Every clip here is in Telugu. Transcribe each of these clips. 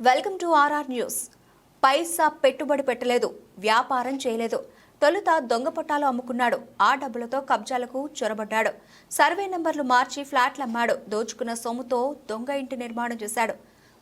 Welcome to RR news. పైసా పెట్టుబడి పెట్టలేదు వ్యాపారం చేయలేదు. తొలుత దొంగ పట్టాలు అమ్ముకున్నాడు. ఆ డబ్బులతో కబ్జాలకు చొరబడ్డాడు. సర్వే నెంబర్లు మార్చి ఫ్లాట్లు అమ్మాడు దోచుకున్న సొమ్ముతో దొంగ ఇంటి నిర్మాణం చేశాడు.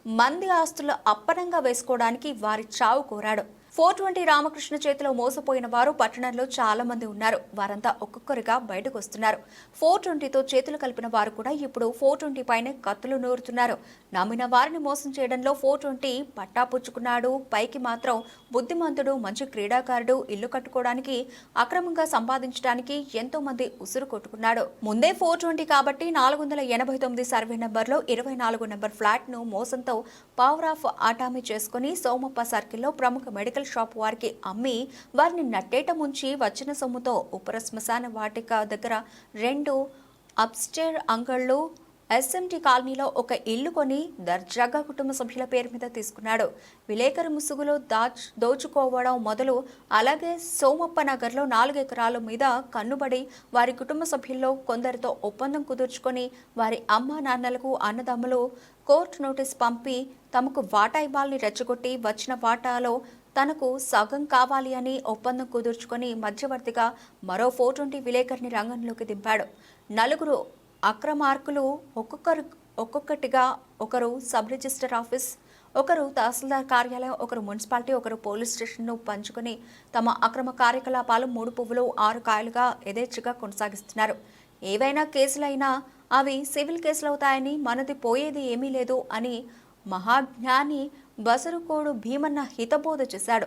మంది ఆస్తులు అప్పనంగా వేసుకోవడానికి వారి చావు కోరాడు. ఫోర్ ట్వంటీ రామకృష్ణ చేతిలో మోసపోయిన వారు పట్టణంలో చాలా మంది ఉన్నారు. వారంతా ఒక్కొక్కరిగా బయటకు వస్తున్నారు. ఫోర్ ట్వంటీతో చేతులు కలిపిన వారు కూడా ఇప్పుడు ఫోర్ ట్వంటీ పైన కత్తులు నూరుతున్నారు. నమ్మిన వారిని మోసం చేయడంలో ఫోర్ ట్వంటీ పట్టా పుచ్చుకున్నాడు. పైకి మాత్రం బుద్ధిమంతుడు మంచి క్రీడాకారుడు ఇల్లు కట్టుకోవడానికి అక్రమంగా సంపాదించడానికి ఎంతో మంది ఉసురు కొట్టుకున్నాడు. ముందే ఫోర్ ట్వంటీ కాబట్టి నాలుగు వందల ఎనభై తొమ్మిది సర్వే నెంబర్లో ఇరవై నాలుగు నెంబర్ ఫ్లాట్ను మోసంతో పవర్ ఆఫ్ ఆటామీ చేసుకుని సోమప్ప సర్కిల్లో ప్రముఖ మెడికల్ షాప్ వారికి అమ్మి వారిని నట్టేట ముంచి వచ్చిన సొమ్ముతో ఉపర శ్మశాన వాటిక దగ్గర రెండు అప్స్టేర్ అంగళ్ళు ఎస్ఎంటి కాలనీలో ఒక ఇల్లు కొని దర్జాగా కుటుంబ సభ్యుల పేరు మీద తీసుకున్నాడు. విలేకరు ముసుగులో దాచ్ దోచుకోవడం మొదలు అలాగే సోమప్ప నగర్లో నాలుగు ఎకరాల మీద కన్నుబడి వారి కుటుంబ సభ్యుల్లో కొందరితో ఒప్పందం కుదుర్చుకొని వారి అమ్మ నాన్నలకు అన్నదమ్ములు కోర్టు నోటీస్ పంపి తమకు వాటా ఇవ్వాలని రెచ్చగొట్టి వచ్చిన వాటాలో తనకు సగం కావాలి అని ఒప్పందం కుదుర్చుకొని మధ్యవర్తిగా మరో ఫోర్ ట్వంటీ విలేకరిని రంగంలోకి దింపాడు. నలుగురు అక్రమార్కులు ఒక్కొక్కరు ఒక్కొక్కటిగా ఒకరు సబ్ రిజిస్టర్ ఆఫీస్ ఒకరు తహసీల్దార్ కార్యాలయం ఒకరు మున్సిపాలిటీ ఒకరు పోలీస్ స్టేషన్ను పంచుకొని తమ అక్రమ కార్యకలాపాలు మూడు పువ్వులు ఆరు కాయలుగా యథేచ్ఛగా కొనసాగిస్తున్నారు. ఏవైనా కేసులైనా అవి సివిల్ కేసులు అవుతాయని మనది పోయేది ఏమీ లేదు అని మహాజ్ఞాని బసరుకోడు భీమన్న హితబోధ చేశాడు.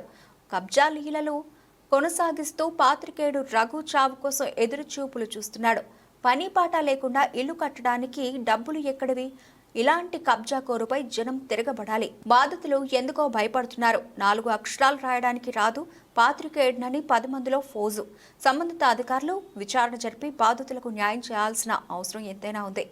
కబ్జా లీలలు కొనసాగిస్తూ పాత్రికేయుడు రఘు చావు కోసం ఎదురు చూపులు చూస్తున్నాడు. పని పాట లేకుండా ఇల్లు కట్టడానికి డబ్బులు ఎక్కడివి? ఇలాంటి కబ్జా కోరుపై జనం తిరగబడాలి. బాధితులు ఎందుకో భయపడుతున్నారు. నాలుగు అక్షరాలు రాయడానికి రాదు. పాత్రికేయుడినని పది మందిలో ఫోజు. సంబంధిత అధికారులు విచారణ జరిపి బాధితులకు న్యాయం చేయాల్సిన అవసరం ఎంతైనా ఉంది.